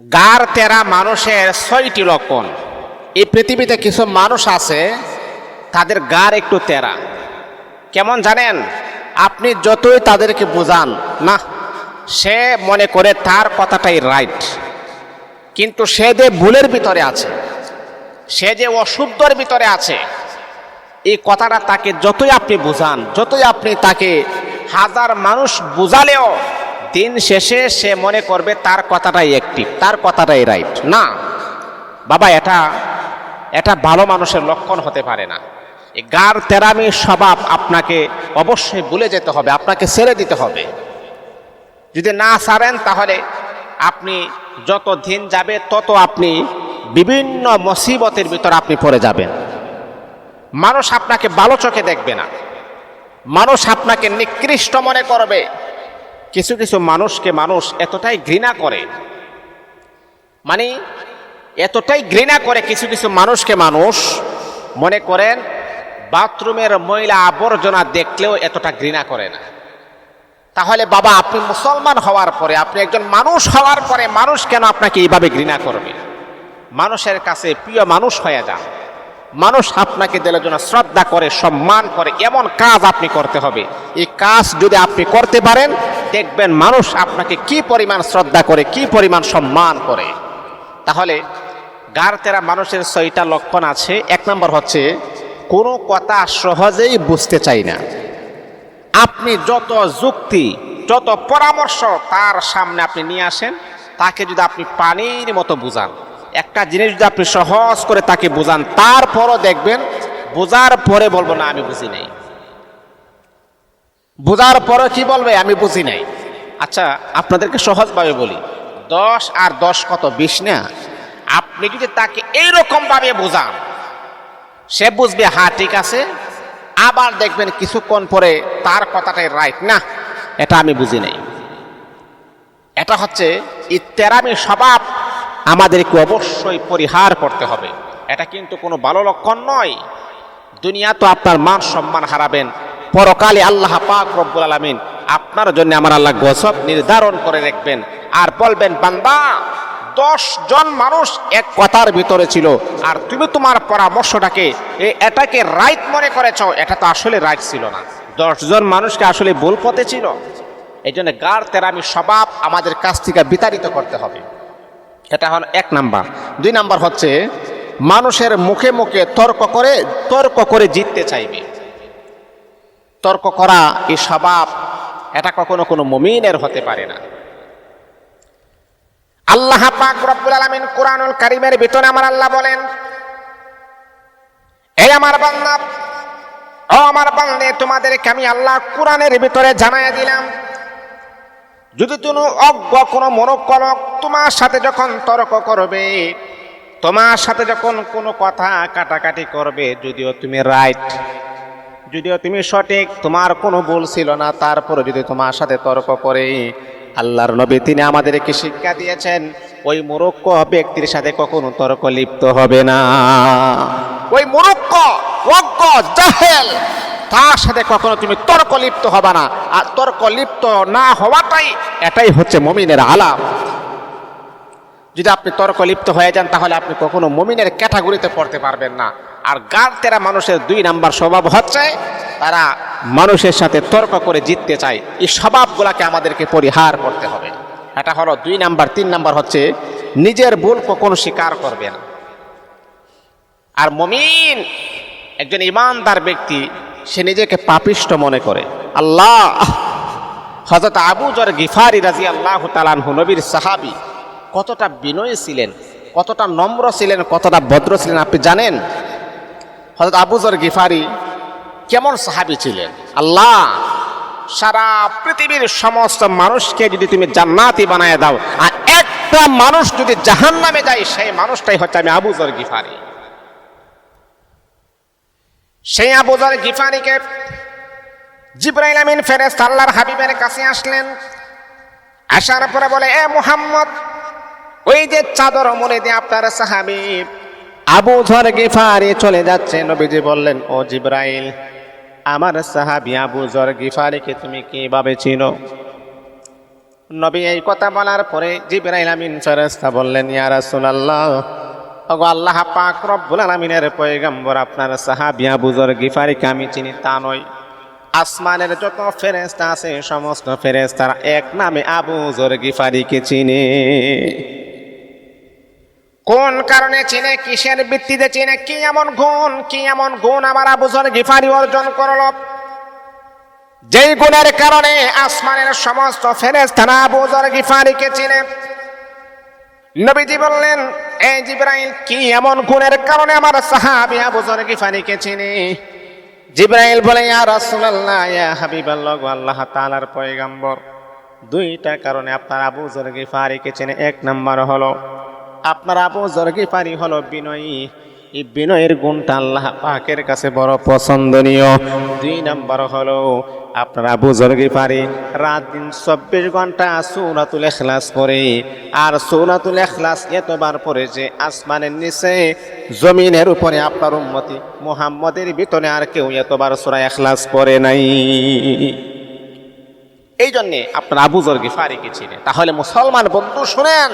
গার তেরা মানুষের ছয়টি লক্ষণ। এই পৃথিবীতে কিছু মানুষ আছে, তাদের গার একটু তেরা। কেমন জানেন? আপনি যতই তাদেরকে বোঝান, না, সে মনে করে তার কথাটাই রাইট। কিন্তু সে যে ভুলের ভিতরে আছে, সে যে অশুদ্ধর ভিতরে আছে, এই কথাটা তাকে যতই আপনি বোঝান, যতই আপনি তাকে হাজার মানুষ বুঝালেও দিন শেষে সে মনে করবে তার কথাটাই একটি, তার কথাটাই রাইট না, বাবা, এটা এটা ভালো মানুষের লক্ষণ হতে পারে না। গার তেরামি স্বভাব আপনাকে অবশ্যই ভুলে যেতে হবে, আপনাকে ছেড়ে দিতে হবে। যদি না ছাড়েন তাহলে আপনি যত দিন যাবে তত আপনি বিভিন্ন মুসিবতের ভিতর আপনি পড়ে যাবেন। মানুষ আপনাকে ভালো চোখে দেখবে না। মানুষ আপনাকে নিকৃষ্ট মনে করবে। কিছু কিছু মানুষকে মানুষ এতটাই ঘৃণা করে। মানে এতটাই ঘৃণা করে কিছু কিছু মানুষকে মানুষ মনে করেন বাথরুমের ময়লা আবর্জনা দেখলেও এতটা ঘৃণা করে না। তাহলে বাবা, আপনি মুসলমান হওয়ার পরে, আপনি একজন মানুষ হওয়ার পরে মানুষ কেন আপনাকে এইভাবে ঘৃণা করবে? মানুষের কাছে প্রিয় মানুষ হয়ে যান। মানুষ আপনাকে দিলের জন্য শ্রদ্ধা করে, সম্মান করে, এমন কাজ আপনি করতে হবে। এই কাজ যদি আপনি করতে পারেন দেখবেন মানুষ আপনাকে কি পরিমাণ শ্রদ্ধা করে, কি পরিমাণ সম্মান করে। তাহলে গার তেরা মানুষের ছয়টা লক্ষণ আছে। এক নম্বর হচ্ছে, কোনো কথা সহজেই বুঝতে চাই না। আপনি যত যুক্তি, যত পরামর্শ তার সামনে আপনি নিয়ে আসেন, তাকে যদি আপনি পানির মতো বুঝান। একটা জিনিস যদি আপনি সহজ করে তাকে বুঝান, তারপরও দেখবেন, বোঝার পরে বলব, না, আমি বুঝি নাই। বোঝার পরে কি বলবে আমি বুঝি নাই। আচ্ছা আপনাদেরকে সহজভাবে বলি। দশ আর দশ কত? বিশ না? আপনি যদি তাকে এইরকম ভাবে বোঝান, সে বুঝবে হ্যাঁ ঠিক আছে। আবার দেখবেন কিছুক্ষণ পরে তার কথাটাই রাইট না। এটা আমি বুঝি নাই। এটা হচ্ছে এই তেরামি স্বভাব আমাদেরকে অবশ্যই পরিহার করতে হবে। এটা কিন্তু কোনো ভালো লক্ষণ নয়। দুনিয়া তো আপনার মান সম্মান হারাবেন। পরকালে আল্লাহ পাক রব্বুল আলমিন আপনার জন্য আমার আল্লাহ গসব নির্ধারণ করে রাখবেন। আর বলবেন, বান্দা, দশ জন মানুষ এক কথার ভিতরে ছিল, আর তুমি তোমার পরামর্শটাকে এটাকে রাইট মনে করেছ, এটা তো আসলে রাইট ছিল না। দশ জন মানুষকে আসলে ভুল পথে ছিল। এই জন্য গার তেরামি স্বভাব আমাদের কাছ থেকে বিতাড়িত করতে হবে। এটা হল এক নাম্বার। দুই নাম্বার হচ্ছে, মানুষের মুখে মুখে তর্ক করে তর্ক করে জিততে চাইবে। তর্ক করা, এ স্বভাব, এটা কখনো কোনো মমিনের হতে পারে না। আল্লাহ পাক রব্বুল আলামিন কোরআনুল কারিমের ভিতরে আমার আল্লাহ বলেন এই আমার বান্দা, ও আমার বান্দে, তোমাদেরকে আমি আল্লাহ কোরআনের ভিতরে জানাই দিলাম, যদি তুমি অজ্ঞ কোনো মনোকলক তোমার সাথে যখন তর্ক করবে, তোমার সাথে যখন কোনো কথা কাটাকাটি করবে, যদিও তুমি রাইট যদিও তুমি সঠিক, তোমার কোনো ভুল ছিল না তারপরে যদি তোমার সাথে তর্ক করে, আল্লাহর নবী তিনি আমাদেরকে শিক্ষা দিয়েছেন, ওই মুরক্ষ ব্যক্তির সাথে কখনো তর্ক লিপ্ত হবে না। ওই মুরক্ষ অজ্ঞ জাহেল, তার সাথে কখনো তুমি তর্ক লিপ্ত হবে না। আর তর্ক লিপ্ত না হওয়াটাই, এটাই হচ্ছে মমিনের আলাম যদি আপনি তর্ক লিপ্ত হয়ে যান, তাহলে আপনি কখনো মমিনের ক্যাটাগরিতে পড়তে পারবেন না। আর গার তেরা মানুষের দুই নাম্বার স্বভাব হচ্ছে, তারা মানুষের সাথে তর্ক করে জিততে চায়। এই স্বভাবগুলোকে আমাদেরকে পরিহার করতে হবে। এটা হলো দুই নাম্বার। তিন নাম্বার হচ্ছে, নিজের ভুল কখনো স্বীকার করবে না। আর মমিন একজন ইমানদার ব্যক্তি, সে নিজেকে পাপিষ্ট মনে করে। আল্লাহ! হজরত আবু জর গিফারি রাজি আল্লাহ তালানহু নবীর সাহাবি, কতটা বিনয়ী ছিলেন, কতটা নম্র ছিলেন, কতটা ভদ্র ছিলেন, আপনি জানেন? হজরত আবু জর গিফারি কেমন সাহাবি ছিলেন? আল্লাহ সারা পৃথিবীর সমস্ত মানুষকে যদি তুমি জান্নাতি বানায় দাও, আর একটা মানুষ যদি জাহান্নামে যায়, সেই মানুষটাই হচ্ছে আমি আবু জর গিফারি। সেই আবু জর গিফারিকে জিব্রাইল আমিন ফেরেস আল্লাহর হাবিবের কাছে আসলেন। আসার পরে বলে, এ মুহাম্মদ, ওই যে চাদর মনে দিয়ে আপনার সাহাবি আবু ধর গিফারি চলে যাচ্ছে। নবীজি বললেন, ও জিব্রাইল, আমার সাহাবি আবু জর গিফারিকে তুমি কীভাবে চিনো? নবী এই কথা বলার পরে জিব্রাইল আমিন ফেরেশতা বললেন, ইয়া রাসূলুল্লাহ, ওগো আল্লাহ পাক রব্বুল আলামিনের পয়গম্বর, আপনার সাহাবিয়া বুজুর্গ গিফারিকে আমি চিনি, তা নয়। আসমানের যত ফেরেশতা আছে, সমস্ত ফেরেশতারা এক নামে আবু জর গিফারিকে চিনে। কোন কারণে চিনে, কিসের ভিত্তিতে চিনে, কি এমন গুণ, কি এমন গুণ আমার আবু জর গিফারি অর্জন করল? যেই গুণের কারণে আসমানের সমস্ত ফেরেশতারা আবু জর গিফারিকে চিনে। নবীজি বললেন এই জিব্রাইল, কি এমন গুণের কারণে আমার সাহাবি আবু জর গিফারিকে চিনে? জিব্রাইল বলে, ইয়া রাসূলুল্লাহ, ইয়া আল্লাহ তাআলার পয়গম্বর। দুইটা কারণে আপনার আবু জর গিফারিকে চেনে। এক নাম্বার হলো আপনার আবু জর গিফারি হলো বিনয়ী? এই বিনয়ের গুণটা আল্লাহ পাকের কাছে বড় পছন্দনীয়। দুই নাম্বার হলো, আপনার আবু জর গিফারি রাত দিন চব্বিশ ঘণ্টা সৌরাতুল এখলাস পরে আর সৌরাতুল এখলাস এতবার পরে যে আসমানের নিচে, জমিনের উপরে আপনার উন্মতি মুহাম্মদের ভিতরে আর কেউ এতবার সোরা এখলাস পরে নাই। এই জন্যে আপনার আবু জর গিফারিকে চিনে? তাহলে মুসলমান বন্ধু শুনেন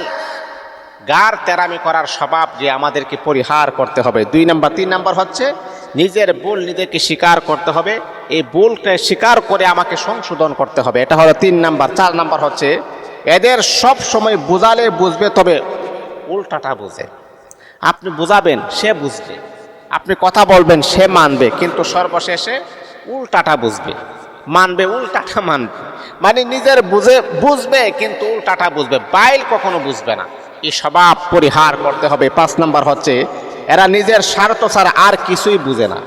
গার তেরামি করার স্বভাব যে আমাদেরকে পরিহার করতে হবে। দুই নাম্বার, তিন নাম্বার হচ্ছে নিজের ভুল নিজেকে স্বীকার করতে হবে। এই ভুলকে স্বীকার করে আমাকে সংশোধন করতে হবে। এটা হলো তিন নাম্বার। চার নাম্বার হচ্ছে এদের সব সময় বোঝালে বুঝবে, তবে উল্টাটা বুঝে। আপনি বোঝাবেন, সে বুঝবে। আপনি কথা বলবেন, সে মানবে। কিন্তু সর্বশেষে উল্টাটা বুঝবে। মানবে, উল্টাটা মানবে। মানে নিজের বুঝে, বুঝবে, কিন্তু উল্টাটা বুঝবে। বাইল কখনো বুঝবে না। এই স্বভাব পরিহার করতে হবে। পাঁচ নম্বর হচ্ছে, এরা নিজের স্বার্থ ছাড়া আর কিছুই বুঝে না।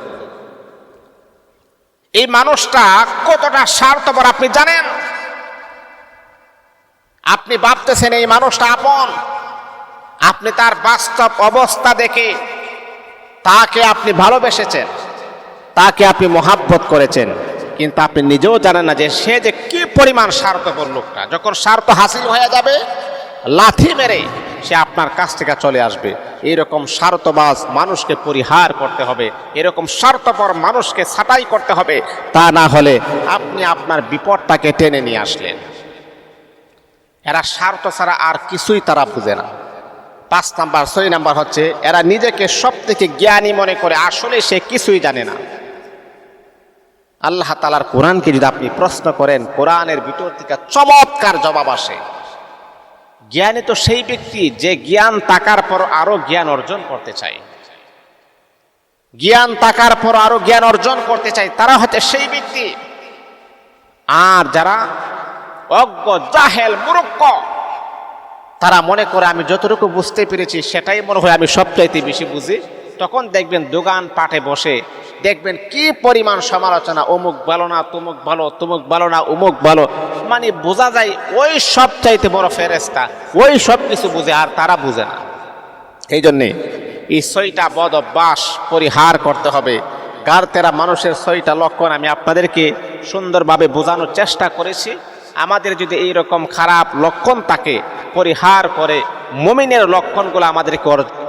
এই মানুষটা কতটা স্বার্থপর, আপনি জানেন? আপনি ভাবতেছেন এই মানুষটা আপন। আপনি তার বাস্তব অবস্থা দেখে তাকে আপনি ভালোবেসেছেন, তাকে আপনি মহাব্বত করেছেন, কিন্তু আপনি নিজেও জানেন না যে সে যে কি পরিমাণ স্বার্থপর লোকটা। যখন স্বার্থ হাসিল হয়ে যাবে, লাথি মেরে সে আপনার কাছ থেকে চলে আসবে। এরকম স্বার্থবাজ মানুষকে পরিহার করতে হবে। এরকম স্বার্থপর মানুষকে ছাঁটাই করতে হবে। তা না হলে আপনি আপনার বিপদটাকে টেনে নিয়ে আসলেন। এরা স্বার্থ ছাড়া আর কিছুই তারা বুঝে না। পাঁচ নাম্বার, ছয় নাম্বার হচ্ছে, এরা নিজেকে সব থেকে জ্ঞানী মনে করে, আসলে সে কিছুই জানে না। আল্লাহ তালার কোরআনকে যদি আপনি প্রশ্ন করেন, কোরআনের ভিতর থেকে চমৎকার জবাব আসে। জ্ঞানী তো সেই ব্যক্তি যে জ্ঞান তাকার পর আরও জ্ঞান অর্জন করতে চায়। জ্ঞান তাকার পর আরও জ্ঞান অর্জন করতে চায়, তারা হচ্ছে সেই ব্যক্তি। আর যারা অজ্ঞ, জাহেল, মূর্খ, তারা মনে করে, আমি যতটুকু বুঝতে পেরেছি, সেটাই মনে হয় আমি সবচাইতে বেশি বুঝি। তখন দেখবেন দোকান পাটে বসে দেখবেন কি পরিমাণ সমালোচনা, অমুক ভালো না, তুমুক ভালো তুমুক ভালো না, অমুক ভালো। মানে বোঝা যায় ওই সব চাইতে বড় ফেরেস্তা ওই সব কিছু বুঝে আর তারা বুঝে না। এই জন্যে এই ছয়টা বদ অভ্যাস পরিহার করতে হবে। গার তেরা মানুষের ছয়টা লক্ষণ আমি আপনাদেরকে সুন্দরভাবে বোঝানোর চেষ্টা করেছি। আমাদের যদি এই রকম খারাপ লক্ষণ থাকে, পরিহার করে মমিনের লক্ষণগুলো আমাদেরকে অর্জন